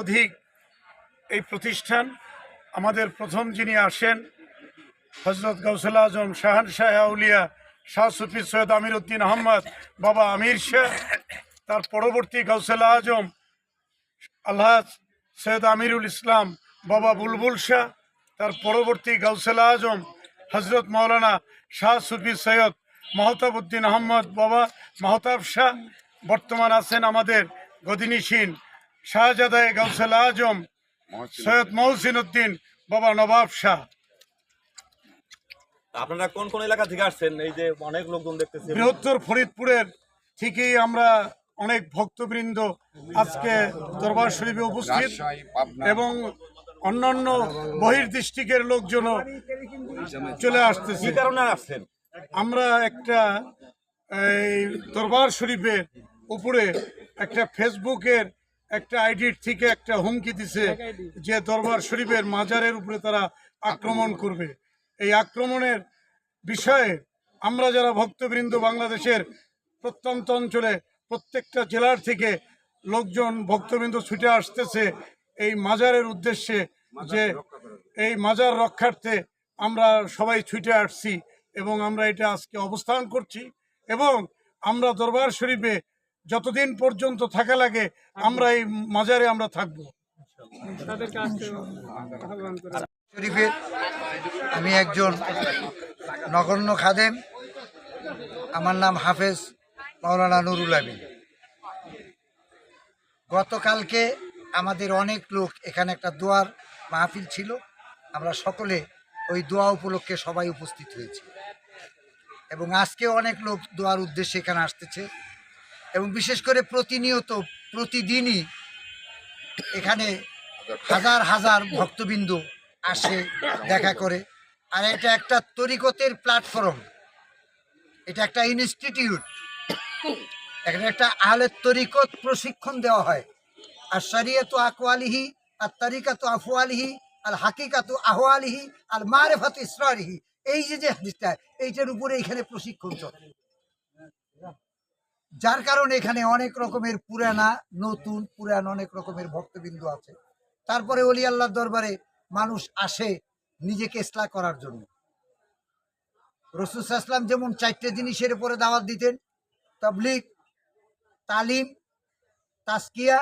অধিক এই প্রতিষ্ঠান। আমাদের প্রথম যিনি আসেন হজরত গৌসুল আজম শাহান শাহ আউলিয়া, শাহ সুফি সৈয়দ আমির উদ্দিন আহমদ, বাবা আমির শাহ, তার পরবর্তী গৌসুল আজম, আল্লাহ সৈয়দ আমিরুল ইসলাম, বাবা বুলবুল শাহ, তার পরবর্তী গৌসুল আজম হজরত মৌলানা শাহ সুফি সৈয়দ মাহতাবুদ্দিন আহমদ, বাবা মাহতাব শাহ, বর্তমান আছেন আমাদের গদিনীসীন শাহজাদায় গৌসুল আজম সৈয়দ মহসিন উদ্দিন বাবা নবাব শাহ। আপনারা কোন কোন এলাকা থেকে আসছেন? এই যে অনেক লোকজন দেখতেছি। বৃহত্তর ফরিদপুরের থেকেই আমরা অনেক ভক্তবৃন্দ আজকে দরবার শরীফে উপস্থিত এবং অন্যান্য বহির ডিস্ট্রিক্টের লোকজনও চলে আসতেছে। কি কারণে আসছেন? আমরা একটা এই দরবার শরীফের উপরে একটা ফেসবুকের একটা আইডির থেকে একটা হুমকি দিছে যে দরবার শরীফের মাজারের উপরে তারা আক্রমণ করবে। এই আক্রমণের বিষয়ে আমরা যারা ভক্তবৃন্দ বাংলাদেশের প্রত্যন্ত অঞ্চলে প্রত্যেকটা জেলার থেকে লোকজন ভক্তবৃন্দ ছুটে আসতেছে এই মাজারের উদ্দেশ্যে যে এই মাজার রক্ষার্থে আমরা সবাই ছুটে আসছি এবং আমরা এটা আজকে অবস্থান করছি এবং আমরা দরবার শরীফে যতদিন পর্যন্ত থাকা লাগে আমরা এই মাজারে আমরা থাকব। শরীফের আমি একজন নগণ্য খাদেম। আমার নাম হাফেজ মাওলানা নুরুল আমিন। গতকালকে আমাদের অনেক লোক এখানে একটা দোয়ার মাহফিল ছিল। আমরা সকলে ওই দোয়া উপলক্ষে সবাই উপস্থিত হয়েছি। এবং আজকে অনেক লোক দোয়ার উদ্দেশ্যে এখানে আসতেছে। এবং বিশেষ করে প্রতিনিয়ত, প্রতিদিনই এখানে হাজার হাজার ভক্তবিন্দু আসে, দেখা করে। আর এটা একটা তরিকতের প্ল্যাটফর্ম এটা একটা ইনস্টিটিউট এখানে একটা আহলের তরিকত প্রশিক্ষণ দেওয়া হয়। আর শরিয়ত আকওয়ালিহি, আর তরিকাত আফওয়ালিহি, আর হাকিকা হাকিকাত আহওয়ালিহি, আর মারে মারেফাত ইসরারিহি। এই যে যে হাদিসটা, এইটার উপরে এখানে প্রশিক্ষণ চলে। যার কারণে এখানে অনেক রকমের পুরানা, নতুন, পুরান অনেক রকমের ভক্তবিন্দু আছে। তারপরে অলি আল্লাহর দরবারে মানুষ আসে নিজেকে ইসলাহ করার জন্য। রসুলাম যেমন চারটে জিনিসের উপরে দাওয়াত দিতেন, তাবলিগ, তালিম তাস্কিয়া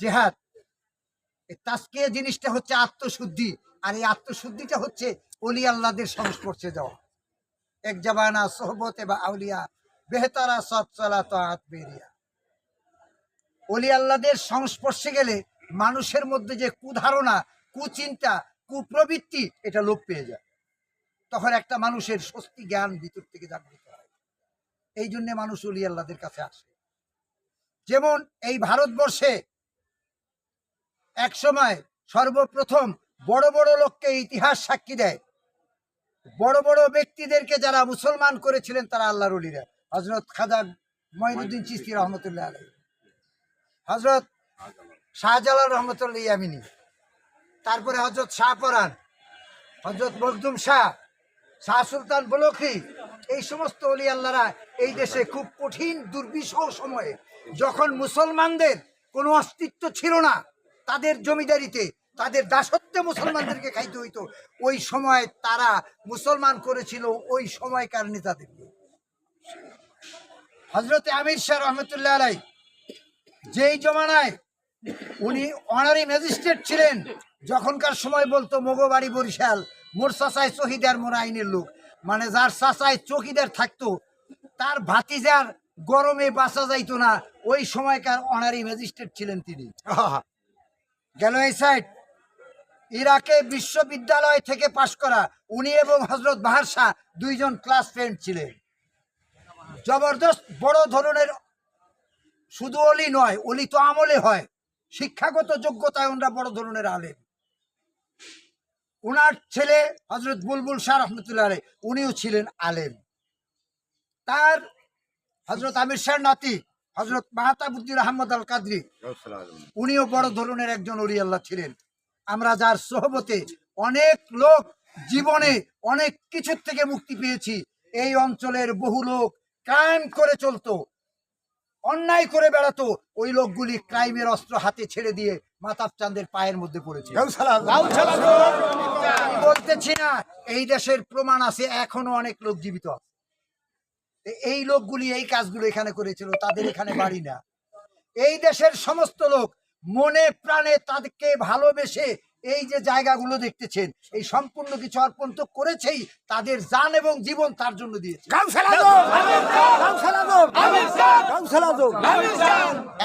জেহাদ। এই তাস্কিয়া জিনিসটা হচ্ছে আত্মশুদ্ধি, আর এই আত্মশুদ্ধিটা হচ্ছে অলি আল্লাহদের সংস্পর্শে যাওয়া। এক জাবানা সোহবতে বা আউলিয়া বেহতারা সৎ চলা তো হাত বেরিয়া। অলি আল্লাহদের সংস্পর্শে গেলে মানুষের মধ্যে যে কুধারণা, কুচিন্তা, কুপ্রবৃত্তি, এটা লোপ পেয়ে যায়। তখন একটা মানুষের স্বস্তি জ্ঞান ভিতর থেকে জাগ্রত হয়। এই জন্যে মানুষ অলি আল্লাহদের কাছে আসে। যেমন এই ভারতবর্ষে এক সময় সর্বপ্রথম বড় বড় লোককে ইতিহাস সাক্ষী দেয়। বড় বড় ব্যক্তিদেরকে যারা মুসলমান করেছিলেন তারা আল্লাহর অলিরা হজরত খাজা মঈনুদ্দিন চিস্তি রহমতুল্লাহ আলাই হজরত শাহজালাল রহমতুল্লাহ ইয়ামিনী। তারপরে হজরত শাহ শাহপরান হজরত মখদুম শাহ শাহ সুলতান বলখি এই সমস্ত অলি আল্লাহরা এই দেশে খুব কঠিন দুর্বিষহ সময়ে যখন মুসলমানদের কোনো অস্তিত্ব ছিল না তাদের জমিদারিতে তাদের দাসত্বে মুসলমানদেরকে খাইতে হইতো ওই সময় তারা মুসলমান করেছিল ওই সময়কার নেতাদেরকে। হজরতে আমির শাহ রহমতুল্লাহ আলাই যেই জমানায় উনি অনারি ম্যাজিস্ট্রেট ছিলেন যখনকার সময় বলতো মগবাড়ি বরিশাল মোর চাচায় চহিদার মোর আইনের লোক। মানে যার চাচায় চকিদার থাকতো তার ভাতিজার গরমে বাঁচা যাইতো না ওই সময়কার অনারি ম্যাজিস্ট্রেট ছিলেন তিনি। গেল এই সাইড ইরাকে বিশ্ববিদ্যালয় থেকে পাশ করা উনি এবং হজরত বাহার শাহ দুইজন ক্লাস ফ্রেন্ড ছিলেন। জবরদস্ত, বড় ধরনের শুধু অলি নয়, অলি তো আমলে হয়। শিক্ষাগত যোগ্যতায় ওনারা বড় ধরনের আলেম। ওনার ছেলে হজরত বুলবুল শাহ রহমতুল্লাহ আলাই উনিও ছিলেন আলেম। তার হজরত আমির শাহ নাতি হজরত মাহতাবুদ্দিন আহমদ আল কাদরি উনিও বড় ধরনের একজন অলি আল্লাহ ছিলেন। আমরা যার সোহবতে অনেক লোক জীবনে অনেক কিছুর থেকে মুক্তি পেয়েছি। এই অঞ্চলের বহু লোক ক্রাইম করে চলতো অন্যায় করে বেড়াতো ওই লোকগুলি ক্রাইমের অস্ত্র হাতে ছেড়ে দিয়ে মাতাব চাঁদের পায়ের মধ্যে পড়েছে। বলতেছি না এই দেশের প্রমাণ আছে এখনও অনেক লোক জীবিত আছে। এই লোকগুলি এই কাজগুলো এখানে করেছিল তাদের এখানে বাড়ি না। এই দেশের সমস্ত লোক মনে প্রাণে তাদেরকে ভালোবেসে এই যে জায়গাগুলো দেখতেছেন এই সম্পূর্ণ কিছু অর্পণ তো করেছেই তাদের যান এবং জীবন তার জন্য দিয়েছে।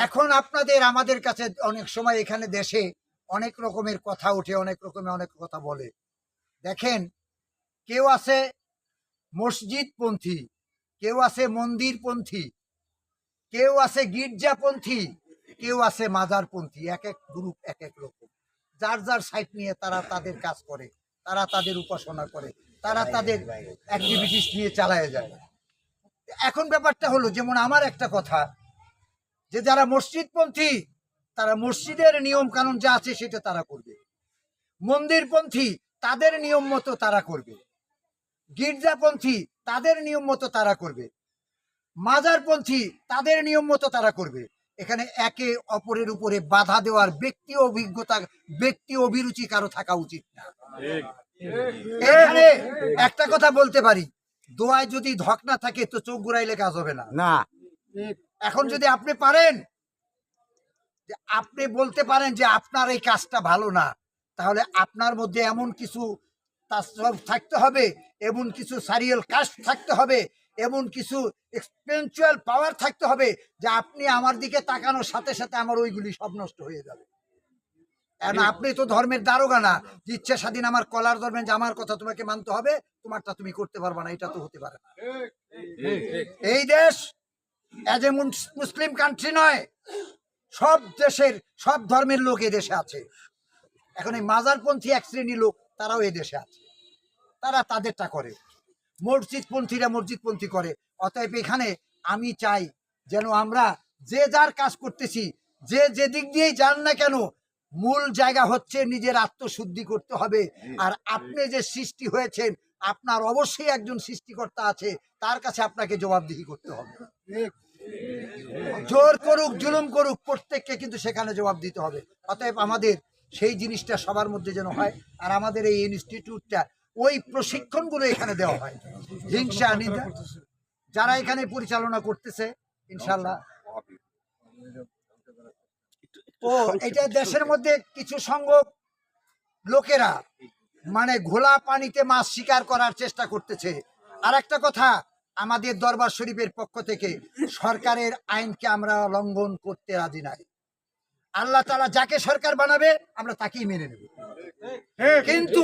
এখন আপনাদের আমাদের কাছে অনেক সময় এখানে দেশে অনেক রকমের কথা ওঠে অনেক রকমের অনেক কথা বলে। দেখেন কেউ আছে মসজিদপন্থী কেউ আছে মন্দিরপন্থী কেউ আছে গির্জাপন্থী কেউ আছে মাজারপন্থী এক এক গ্রুপ এক এক রকম। যার যার সাইট নিয়ে তারা তাদের কাজ করে তারা তাদের উপাসনা করে তারা তাদের অ্যাক্টিভিটিস নিয়ে চালায় যায়। এখন ব্যাপারটা হলো যেমন আমার একটা কথা যে যারা মসজিদপন্থী তারা মসজিদের নিয়ম কানুন যা আছে সেটা তারা করবে। মন্দিরপন্থী তাদের নিয়ম মতো তারা করবে। গির্জাপন্থী তাদের নিয়ম মতো তারা করবে। মাজারপন্থী তাদের নিয়ম মতো তারা করবে। এখানে একে অপরের উপরে বাধা দেওয়ার ব্যক্তি অভিজ্ঞতা ব্যক্তি অভিরুচি কারও থাকা উচিত না। এখানে একটা কথা বলতে পারি দোয়ায় যদি ধক না থাকে তো চোখ ঘুরাইলে কাজ হবে না। না। এখন যদি আপনি পারেন আপনি বলতে পারেন যে আপনার এই কাজটা ভালো না তাহলে আপনার মধ্যে এমন কিছু তাসরফ থাকতে হবে এমন কিছু সারিয়াল কাস্ট থাকতে হবে এমন কিছু এক্সপেন্সুয়াল পাওয়ার থাকতে হবে যে আপনি আমার দিকে তাকানোর সাথে সাথে আমার ওইগুলি সব নষ্ট হয়ে যাবে। কারণ আপনি তো ধর্মের দারোগা না। ইচ্ছা স্বাধীন আমার কলার ধর্মের যে আমার কথা তোমাকে মানতে হবে তোমারটা তুমি করতে পারবে না এটা তো হতে পারে না। এই দেশ এজ এ মুসলিম কান্ট্রি নয় সব দেশের সব ধর্মের লোক দেশে আছে। এখন এই মাজারপন্থী এক শ্রেণি লোক তারাও দেশে আছে। তারা তাদেরটা করে। মসজিদপন্থীরা মসজিদপন্থী করে। অতএব এখানে আমি চাই যেন আমরা যে যার কাজ করতেছি যে যে দিক দিয়েই যান না কেন মূল জায়গা হচ্ছে নিজের আত্মশুদ্ধি করতে হবে। আর আপনি যে সৃষ্টি হয়েছেন আপনার অবশ্যই একজন সৃষ্টিকর্তা আছে তার কাছে আপনাকে জবাবদিহি করতে হবে। জোর করুক জুলুম করুক প্রত্যেককে কিন্তু সেখানে জবাব দিতে হবে। অতএব আমাদের সেই জিনিসটা সবার মধ্যে যেন হয়। আর আমাদের এই ইনস্টিটিউটটা ওই প্রশিক্ষণগুলো এখানে দেওয়া হয়। হিংসা, নিন্দা, যারা এখানে পরিচালনা করতেছে ইনশাল্লাহ ও, এটা দেশের মধ্যে কিছু সংঘ লোকেরা মানে ঘোলা পানিতে মাছ শিকার করার চেষ্টা করতেছে। আর একটা কথা, আমাদের দরবার শরীফের পক্ষ থেকে সরকারের আইনকে আমরা লঙ্ঘন করতে রাজি নাই। আল্লাহ তালা যাকে সরকার বানাবে, আমরা তাকেই মেনে নেব। কিন্তু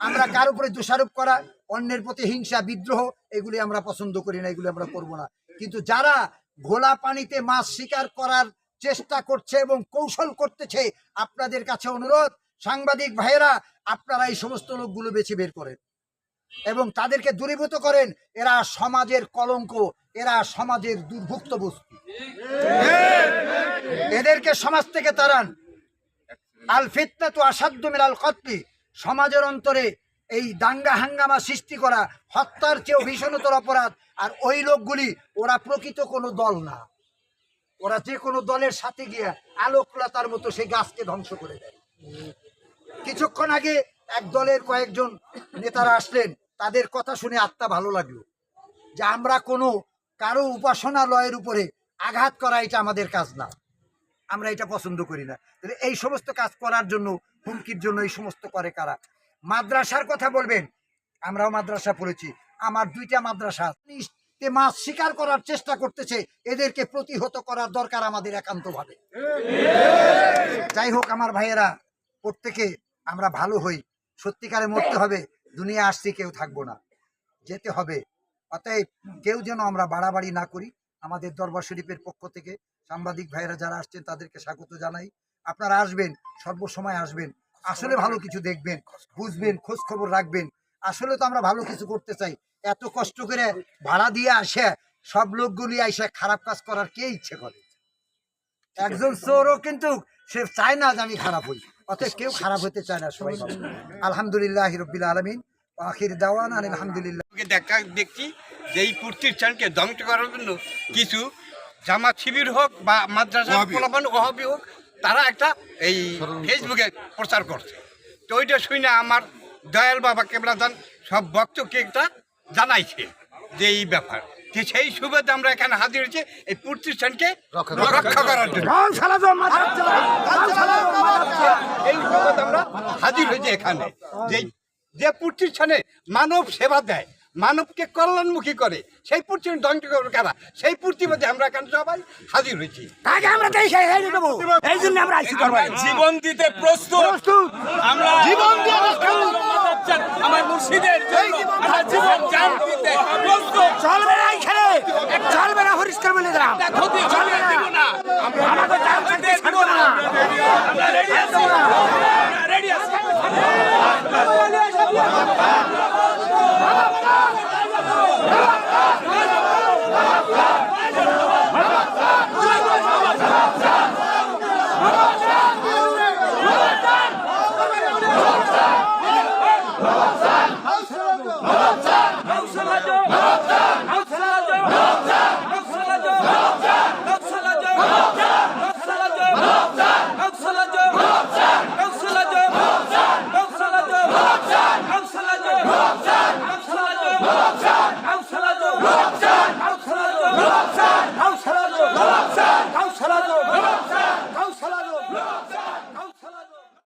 আমরা কার উপরে দোষারোপ করা? অন্যের প্রতি হিংসা, বিদ্রোহ, এগুলি আমরা পছন্দ করি না, এগুলি আমরা করব না। কিন্তু যারা ঘোলা পানিতে মাছ শিকার করার চেষ্টা করছে এবং কৌশল করতেছে, আপনাদের কাছে অনুরোধ, সাংবাদিক ভাইয়েরা, আপনারা এই সমস্ত লোকগুলো বেছে বের করেন এবং তাদেরকে দূরীভূত করেন। এরা সমাজের কলঙ্ক, এরা সমাজের দুর্ভুক্ত বস্তু। এদেরকে সমাজ থেকে তাড়ান। আল ফিতনা তো আসাধ্য মিলাল কতলি। সমাজের অন্তরে এই দাঙ্গা হাঙ্গামা সৃষ্টি করা, হত্যার চেয়েও ভীষণতর অপরাধ, আর ওই লোকগুলি, ওরা প্রকৃত কোনো দল না। ওরা যে কোনো দলের সাথে গিয়ে আলোকলতার মতো সেই গাছকে ধ্বংস করে দেয়। কিছুক্ষণ আগে এক দলের কয়েকজন নেতারা আসলেন, তাদের কথা শুনে আত্মা ভালো লাগল, যে আমরা কোনো কারও উপাসনালয়ের উপরে আঘাত করা এটা আমাদের কাজ না। আমরা এটা পছন্দ করি না। তাহলে এই সমস্ত কাজ করার জন্য, হুমকির জন্য এই সমস্ত করে কারা? মাদ্রাসার কথা বলবেন? আমরাও মাদ্রাসা পড়েছি। আমার দুইটা মাদ্রাসা মাছ শিকার করার চেষ্টা করতেছে। এদেরকে প্রতিহত করার দরকার আমাদের একান্তভাবে। যাই হোক, আমার ভাইয়েরা, প্রত্যেকে আমরা ভালো হই। সত্যিকারে মরতে হবে। দুনিয়া আসছি, কেউ থাকব না। যেতে হবে। অতএব কেউ যেন আমরা বাড়াবাড়ি না করি। আমাদের দরবার শরীফের পক্ষ থেকে সাংবাদিক ভাইয়েরা যারা আসছেন তাদেরকে স্বাগত জানাই। আপনারা আসবেন সর্বসময় আসবেন। আসলে ভালো কিছু দেখবেন বুঝবেন খোঁজ খবর রাখবেন। আসলে তো আমরা ভালো কিছু করতে চাই। এত কষ্ট করে ভাড়া দিয়ে আসে সব লোকগুলি আইসে খারাপ কাজ করার কে ইচ্ছে করে? একজন চোরও কিন্তু সে চায় না যে আমি খারাপ হই। অতএব কেউ খারাপ হতে চায় না সবাই। আলহামদুলিল্লাহ রবিল আলমিন। আখির দাওয়ান আলহামদুলিল্লাহ দেখা দেখছি যে এই প্রতিষ্ঠানকে ধ্বংস করার জন্য কিছু জামাত শিবির হোক বা মাদ্রাসা। ওহাবি হোক তারা একটা এই ফেসবুকে প্রচার করছে। তো ওইটা শুনে আমার দয়াল বাবা কেবলাদান সব ভক্তকে একটা জানাইছে যে এই ব্যাপার। যে সেই সুবাদে আমরা এখানে হাজির হয়েছি এই প্রতিষ্ঠানকে রক্ষা করার জন্য। এই সুবাদে আমরা হাজির হয়েছি এখানে। যে যে প্রতিষ্ঠানে মানব সেবা দেয় মানবকে কল্যাণমুখী করে। সেই প্রতিষ্ঠান ধ্বংস করবে কারা? সেই প্রতিবাদে আমরা এখানে সবাই হাজির হয়েছি। তাকে আমরা এই জন্য আমরা জীবন দিতে প্রস্তুত। আমরা জীবন আমার মুর্শিদের আমরা জীবন জান দিতে প্রস্তুত। চলবে না এখানে চলবে না হরিষ্কার বলে দিলাম। চলবে না। আমাদের জান থাকতে ছাড়বো না। আমরা রেডি আছি। রেডি আছি।